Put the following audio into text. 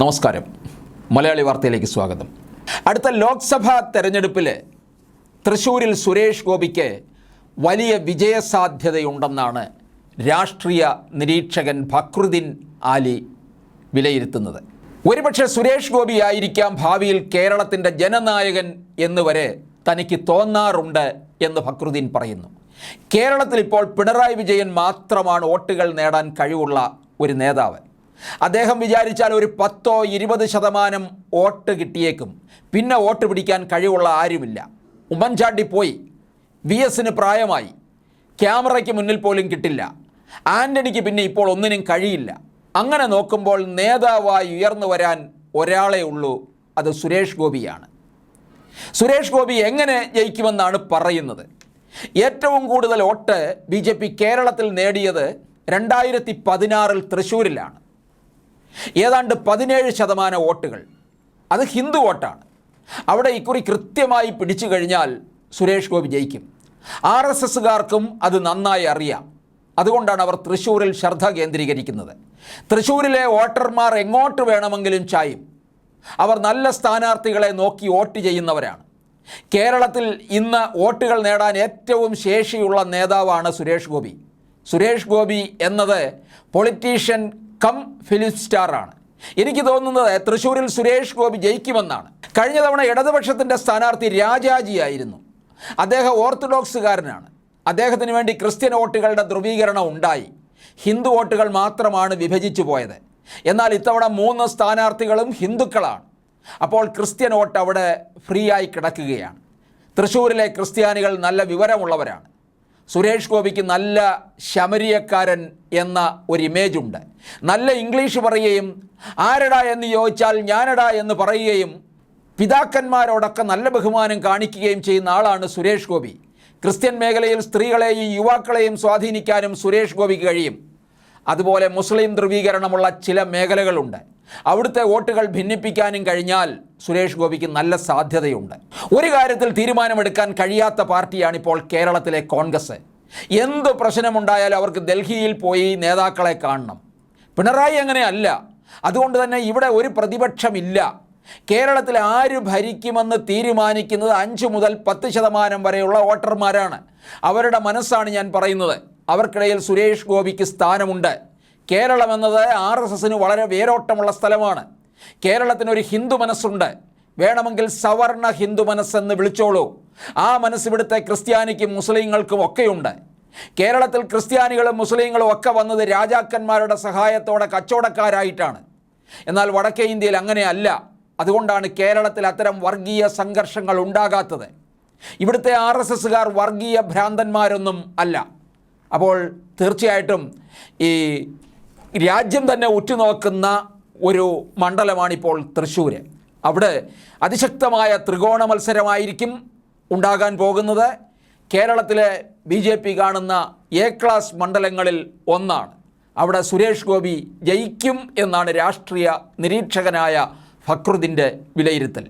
നമസ്കാരം. മലയാളി വാർത്തയിലേക്ക് സ്വാഗതം. അടുത്ത ലോക്സഭാ തെരഞ്ഞെടുപ്പിൽ തൃശ്ശൂരിൽ സുരേഷ് ഗോപിക്ക് വലിയ വിജയസാധ്യതയുണ്ടെന്നാണ് രാഷ്ട്രീയ നിരീക്ഷകൻ ഫക്രുദ്ദീൻ ആലി വിലയിരുത്തുന്നത്. ഒരുപക്ഷെ സുരേഷ് ഗോപി ആയിരിക്കാം ഭാവിയിൽ കേരളത്തിന്റെ ജനനായകൻ എന്ന് വരെ തനിക്ക് തോന്നാറുണ്ട് എന്ന് ഫക്രുദ്ദീൻ പറയുന്നു. കേരളത്തിൽ ഇപ്പോൾ പിണറായി വിജയൻ മാത്രമാണ് വോട്ടുകൾ നേടാൻ കഴിവുള്ള ഒരു നേതാവ്. അദ്ദേഹം വിചാരിച്ചാൽ ഒരു പത്തോ ഇരുപത് ശതമാനം വോട്ട് കിട്ടിയേക്കും. പിന്നെ വോട്ട് പിടിക്കാൻ കഴിവുള്ള ആരുമില്ല. ഉമ്മൻചാണ്ടി പോയി. വി എസിന് പ്രായമായി. ക്യാമറയ്ക്ക് മുന്നിൽ പോലും കിട്ടില്ല. ആന്റണിക്ക് പിന്നെ ഇപ്പോൾ ഒന്നിനും കഴിയില്ല. അങ്ങനെ നോക്കുമ്പോൾ നേതാവായി ഉയർന്നു വരാൻ ഒരാളേ ഉള്ളൂ. അത് സുരേഷ് ഗോപിയാണ്. സുരേഷ് ഗോപി എങ്ങനെ ജയിക്കുമെന്നാണ് പറയുന്നത്. ഏറ്റവും കൂടുതൽ വോട്ട് ബി കേരളത്തിൽ നേടിയത് രണ്ടായിരത്തി പതിനാറിൽ തൃശ്ശൂരിലാണ്. ഏതാണ്ട് പതിനേഴ് ശതമാനം വോട്ടുകൾ. അത് ഹിന്ദു വോട്ടാണ്. അവിടെ ഇക്കുറി കൃത്യമായി പിടിച്ചു കഴിഞ്ഞാൽ സുരേഷ് ഗോപി ജയിക്കും. ആർ എസ് എസ്സുകാർക്കും അത് നന്നായി അറിയാം. അതുകൊണ്ടാണ് അവർ തൃശ്ശൂരിൽ ശ്രദ്ധ കേന്ദ്രീകരിക്കുന്നത്. തൃശ്ശൂരിലെ വോട്ടർമാർ എങ്ങോട്ട് വേണമെങ്കിലും ചായും. അവർ നല്ല സ്ഥാനാർത്ഥികളെ നോക്കി വോട്ട് ചെയ്യുന്നവരാണ്. കേരളത്തിൽ ഇന്ന് വോട്ടുകൾ നേടാൻ ഏറ്റവും ശേഷിയുള്ള നേതാവാണ് സുരേഷ് ഗോപി. സുരേഷ് ഗോപി എന്നത് പൊളിറ്റീഷ്യൻ കം ഫിലിം സ്റ്റാറാണ്. എനിക്ക് തോന്നുന്നത് തൃശ്ശൂരിൽ സുരേഷ് ഗോപി ജയിക്കുമെന്നാണ്. കഴിഞ്ഞ തവണ ഇടതുപക്ഷത്തിന്റെ സ്ഥാനാർത്ഥി രാജാജിയായിരുന്നു അദ്ദേഹം ഓർത്തഡോക്സുകാരനാണ്. അദ്ദേഹത്തിന് വേണ്ടി ക്രിസ്ത്യൻ വോട്ടുകളുടെ ധ്രുവീകരണം ഉണ്ടായി. ഹിന്ദു വോട്ടുകൾ മാത്രമാണ് വിഭജിച്ചു പോയത്. എന്നാൽ ഇത്തവണ മൂന്ന് സ്ഥാനാർത്ഥികളും ഹിന്ദുക്കളാണ്. അപ്പോൾ ക്രിസ്ത്യൻ വോട്ട് അവിടെ ഫ്രീ ആയി കിടക്കുകയാണ്. തൃശ്ശൂരിലെ ക്രിസ്ത്യാനികൾ നല്ല വിവരമുള്ളവരാണ്. സുരേഷ് ഗോപിക്ക് നല്ല ശമരിയക്കാരൻ എന്ന ഒരു ഇമേജ് ഉണ്ട്. നല്ല ഇംഗ്ലീഷ് പറയുകയും ആരടാ എന്ന് ചോദിച്ചാൽ ഞാനടാ എന്ന് പറയുകയും പിതാക്കന്മാരോടൊക്കെ നല്ല ബഹുമാനം കാണിക്കുകയും ചെയ്യുന്ന ആളാണ് സുരേഷ് ഗോപി. ക്രിസ്ത്യൻ മേഖലയിൽ സ്ത്രീകളെയും യുവാക്കളെയും സ്വാധീനിക്കാനും സുരേഷ് ഗോപിക്ക് കഴിയും. അതുപോലെ മുസ്ലിം ധ്രുവീകരണമുള്ള ചില മേഖലകളുണ്ട്. അവിടുത്തെ വോട്ടുകൾ ഭിന്നിപ്പിക്കാനും കഴിഞ്ഞാൽ സുരേഷ് ഗോപിക്ക് നല്ല സാധ്യതയുണ്ട്. ഒരു കാര്യത്തിൽ തീരുമാനമെടുക്കാൻ കഴിയാത്ത പാർട്ടിയാണ് ഇപ്പോൾ കേരളത്തിലെ കോൺഗ്രസ്. എന്ത് പ്രശ്നമുണ്ടായാലും അവർക്ക് ഡൽഹിയിൽ പോയി നേതാക്കളെ കാണണം. പിണറായി അങ്ങനെയല്ല അതുകൊണ്ട് തന്നെ ഇവിടെ ഒരു പ്രതിപക്ഷമില്ല. കേരളത്തിൽ ആര് ഭരിക്കുമെന്ന് തീരുമാനിക്കുന്നത് അഞ്ച് മുതൽ പത്ത് ശതമാനം വരെയുള്ള വോട്ടർമാരാണ്. അവരുടെ മനസ്സാണ് ഞാൻ പറയുന്നത്. അവർക്കിടയിൽ സുരേഷ് ഗോപിക്ക് സ്ഥാനമുണ്ട്. കേരളം എന്നത് ആർ എസ് എസിന് വളരെ വേരോട്ടമുള്ള സ്ഥലമാണ്. കേരളത്തിനൊരു ഹിന്ദു മനസ്സുണ്ട്. വേണമെങ്കിൽ സവർണ ഹിന്ദു മനസ്സെന്ന് വിളിച്ചോളൂ. ആ മനസ്സ് ഇവിടുത്തെ ക്രിസ്ത്യാനിക്കും മുസ്ലിങ്ങൾക്കും ഒക്കെയുണ്ട്. കേരളത്തിൽ ക്രിസ്ത്യാനികളും മുസ്ലിങ്ങളും ഒക്കെ വന്നത് രാജാക്കന്മാരുടെ സഹായത്തോടെ കച്ചവടക്കാരായിട്ടാണ്. എന്നാൽ വടക്കേ ഇന്ത്യയിൽ അങ്ങനെയല്ല അതുകൊണ്ടാണ് കേരളത്തിൽ അത്തരം വർഗീയ സംഘർഷങ്ങൾ ഉണ്ടാകാത്തത്. ഇവിടുത്തെ ആർ എസ് എസ്സുകാർ വർഗീയ ഭ്രാന്തന്മാരൊന്നും അല്ല. അപ്പോൾ തീർച്ചയായിട്ടും ഈ രാജ്യം തന്നെ ഉറ്റുനോക്കുന്ന ഒരു മണ്ഡലമാണിപ്പോൾ തൃശ്ശൂർ അവിടെ അതിശക്തമായ ത്രികോണ മത്സരമായിരിക്കും ഉണ്ടാകാൻ പോകുന്നത്. കേരളത്തിലെ ബി ജെ പി കാണുന്ന എ ക്ലാസ് മണ്ഡലങ്ങളിൽ ഒന്നാണ്. അവിടെ സുരേഷ് ഗോപി ജയിക്കും എന്നാണ് രാഷ്ട്രീയ നിരീക്ഷകനായ ഫക്രുദ്ദീന്റെ വിലയിരുത്തൽ.